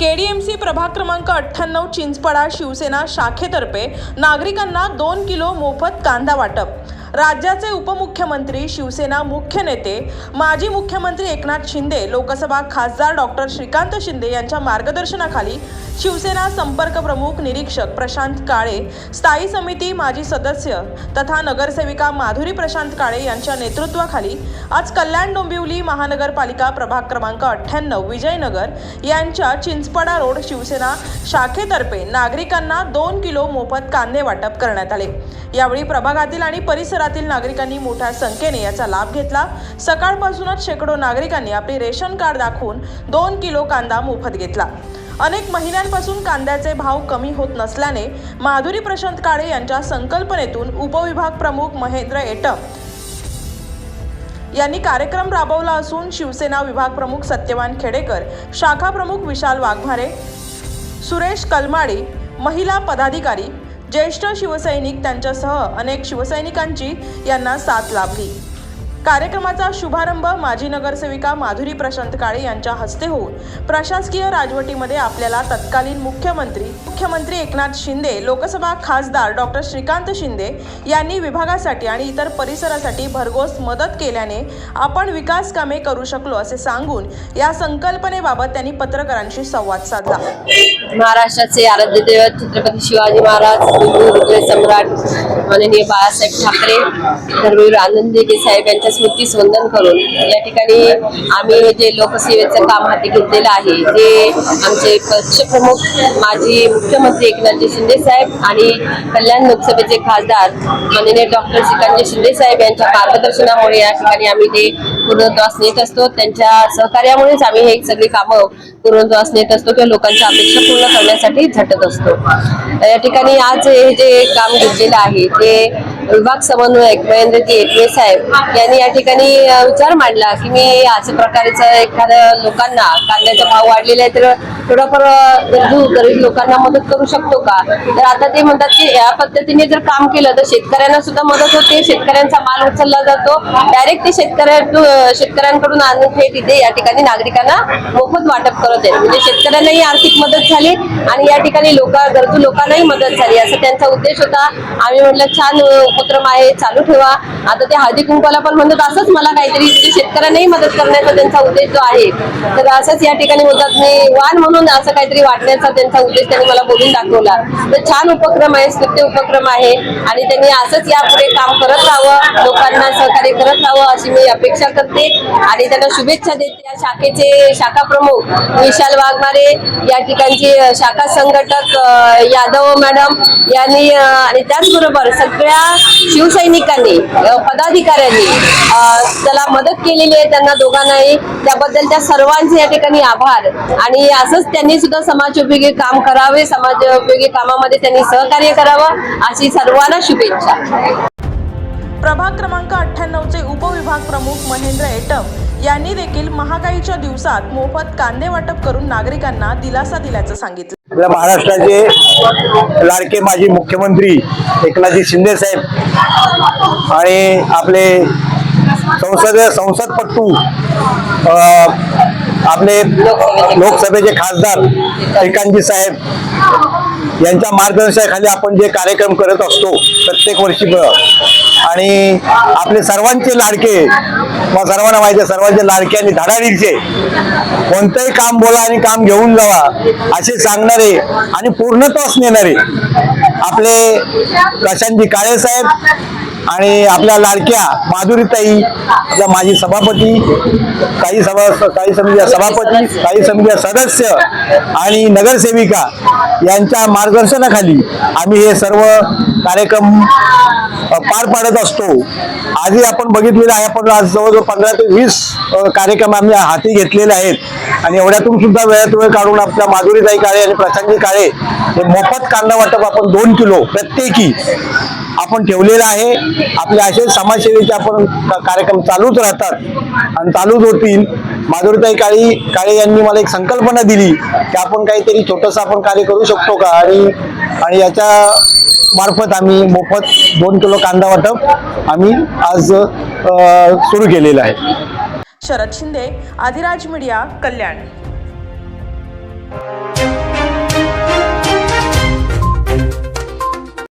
KDMC प्रभाग क्रमांक अठ्ठ्याण्णव चिंचपडा शिवसेना शाखेतर्फे नागरिकांना दोन किलो मोफत कांदा वाटप. राज्याचे उपमुख्यमंत्री शिवसेना मुख्य नेते माजी मुख्यमंत्री एकनाथ शिंदे लोकसभा खासदार डॉक्टर श्रीकांत शिंदे यांच्या मार्गदर्शनाखाली शिवसेना संपर्क प्रमुख निरीक्षक प्रशांत काळे स्थायी समिती माजी सदस्य तथा नगरसेविका माधुरी प्रशांत काळे यांच्या नेतृत्वाखाली आज कल्याण डोंबिवली महानगरपालिका प्रभाग क्रमांक अठ्ठ्याण्णव विजयनगर यांच्या चिंचपडा रोड शिवसेना शाखेतर्फे नागरिकांना दोन किलो मोफत कांदे वाटप करण्यात आले. यावेळी प्रभागातील आणि परिसरातील नागरिकांनी मोठ्या संख्येने याचा लाभ घेतला. सकाळपासूनच शेकडो नागरिकांनी आपले रेशन कार्ड दाखवून दोन किलो कांदा मोफत घेतला. अनेक महिन्यांपासून कांद्याचे भाव कमी होत नसल्याने माधुरी प्रशांत काळे यांच्या संकल्पनेतून उपविभाग प्रमुख महेंद्र एटम यांनी कार्यक्रम राबवला असून शिवसेना विभाग प्रमुख सत्यवान खेडेकर शाखा प्रमुख विशाल वाघमारे सुरेश कलमाडी महिला पदाधिकारी ज्येष्ठ शिवसैनिक त्यांच्यासह अनेक शिवसैनिकांची यांना साथ लाभली. कार्यक्रमाचा शुभारंभ माजी नगरसेविका माधुरी प्रशांत काळे यांच्या हस्ते होऊन प्रशासकीय राजवटीमध्ये आपल्याला तत्कालीन मुख्यमंत्री मुख्यमंत्री एकनाथ शिंदे लोकसभा खासदार डॉक्टर श्रीकांत शिंदे यांनी विभागासाठी आणि इतर परिसरासाठी भरघोस मदत केल्याने आपण विकास कामे करू शकलो असे सांगून या संकल्पनेबाबत त्यांनी पत्रकारांशी संवाद साधला. महाराष्ट्राचे आराध्य दैवत छत्रपती शिवाजी महाराज सम्राट माननीय बाळासाहेब ठाकरे धर्मवीर आनंद साहेब यांच्या स्मृतीस करून या ठिकाणी आम्ही जे लोकसेवेचं काम हाती घेतलेलं आहे जे आमचे पक्षप्रमुख माजी मुख्यमंत्री एकनाथजी शिंदे साहेब आणि कल्याण लोकसभेचे खासदार माननीय डॉक्टर श्रीकांतजी शिंदे साहेब यांच्या मार्गदर्शनामुळे या ठिकाणी आम्ही ते पूर्णत्वास नेत असतो. त्यांच्या सहकार्यामुळेच आम्ही हे सगळी कामं पूर्णत्वास नेत असतो किंवा लोकांच्या अपेक्षा पूर्ण करण्यासाठी झटत असतो. या ठिकाणी आज हे जे काम घेतलेलं आहे ते विभाग समन्वयक महेंद्रजी एकमे साहेब यांनी या ठिकाणी विचार मांडला की मी अशा प्रकारचं एखाद्या लोकांना कांद्याचा भाव वाढलेला आहे तर थोडंफार गरजू गरीब लोकांना मदत करू शकतो का? तर आता ते म्हणतात की या पद्धतीने जर काम केलं तर शेतकऱ्यांना सुद्धा मदत होते शेतकऱ्यांचा माल उचलला जातो. डायरेक्ट ते शेतकऱ्या शेतकऱ्यांकडून आणून थेट इथे या ठिकाणी नागरिकांना मोफत वाटप करत आहेत. म्हणजे शेतकऱ्यांनाही आर्थिक मदत झाली आणि या ठिकाणी लोक गरजू लोकांनाही मदत झाली. असा त्यांचा उद्देश होता. आम्ही म्हटलं छान उपक्रम आहे चालू ठेवा. आता ते हळदी कुंकवाला पण म्हणतात असंच मला काहीतरी म्हणजे शेतकऱ्यांनाही मदत करण्याचा त्यांचा उद्देश जो आहे. तर असंच या ठिकाणी म्हणतात मी वाण म्हणून असं काहीतरी वाटण्याचा त्यांचा उद्देश त्यांनी मला बोलून दाखवला. तर छान उपक्रम आहे स्तुत्य उपक्रम आहे. आणि त्यांनी असंच यापुढे काम करत राहावं लोकांना सहकार्य करत राहावं अशी मी अपेक्षा करते. आणि त्यांना शुभेच्छा देते. या शाखेचे शाखा प्रमुख विशाल वाघमारे या ठिकाणचे शाखा संघटक यादव मॅडम यांनी आणि त्याचबरोबर सगळ्या शिवसैनिकांनी पदाधिकाऱ्यांनी त्याला मदत केलेली आहे त्यांना दोघांनाही. त्याबद्दल त्या सर्वांचे या ठिकाणी आभार. आणि असंच त्यांनी सुद्धा समाजोपयोगी काम करावे समाजोपयोगी कामामध्ये त्यांनी सहकार्य करावं अशी सर्वांना शुभेच्छा. प्रभाग क्रमांक अठ्ठ्याण्णवचे उपविभाग प्रमुख महेंद्र एटम यांनी देखील महागाईच्या दिवसात मोफत कांदे वाटप करून नागरिकांना दिलासा दिल्याचं सांगितलं. आपल्या महाराष्ट्राचे लाडके माजी मुख्यमंत्री एकनाथजी शिंदे साहेब आणि आपले संसद संसदपट्टू आपले लोकसभेचे खासदार श्रीकांतजी साहेब यांच्या मार्गदर्शनाखाली आपण जे कार्यक्रम करत असतो प्रत्येक वर्षी आणि आपले सर्वांचे लाडके मग सर्वांना माहिती आहे सर्वांचे लाडके आणि धडाडीचे. कोणतंही काम बोला आणि काम घेऊन जावा असे सांगणारे आणि पूर्णत्वास नेणारे आपले प्रशांतजी काळे साहेब आणि आपल्या लाडक्या माधुरीताई आपल्या माजी सभापती काही सभा काही समिती सभापती काही समिती सदस्य आणि नगरसेविका यांच्या मार्गदर्शनाखाली आम्ही हे सर्व कार्यक्रम पार पाडत असतो. आजही आपण बघितलेलं आहे आपण आज जवळजवळ पंधरा ते वीस कार्यक्रम आम्ही हाती घेतलेले आहेत. आणि एवढ्यातून सुद्धा वेळात वेळ काढून आपल्या माधुरीताई काळे आणि प्रशांतजी काळे हे मोफत कांदा वाटप आपण दोन किलो प्रत्येकी आपण ठेवलेलं आहे. आपले असे समाजसेवेचे आपण कार्यक्रम चालूच राहतात आणि चालूच होतील. माधुरीताई काळी काळे यांनी मला एक संकल्पना दिली की आपण काहीतरी छोटंसं आपण कार्य करू शकतो का? आणि आणि याच्या मार्फत आम्ही मोफत दोन किलो कांदा वाटप आम्ही आज सुरू केलेलं आहे. शरद शिंदे आदिराज मीडिया कल्याण.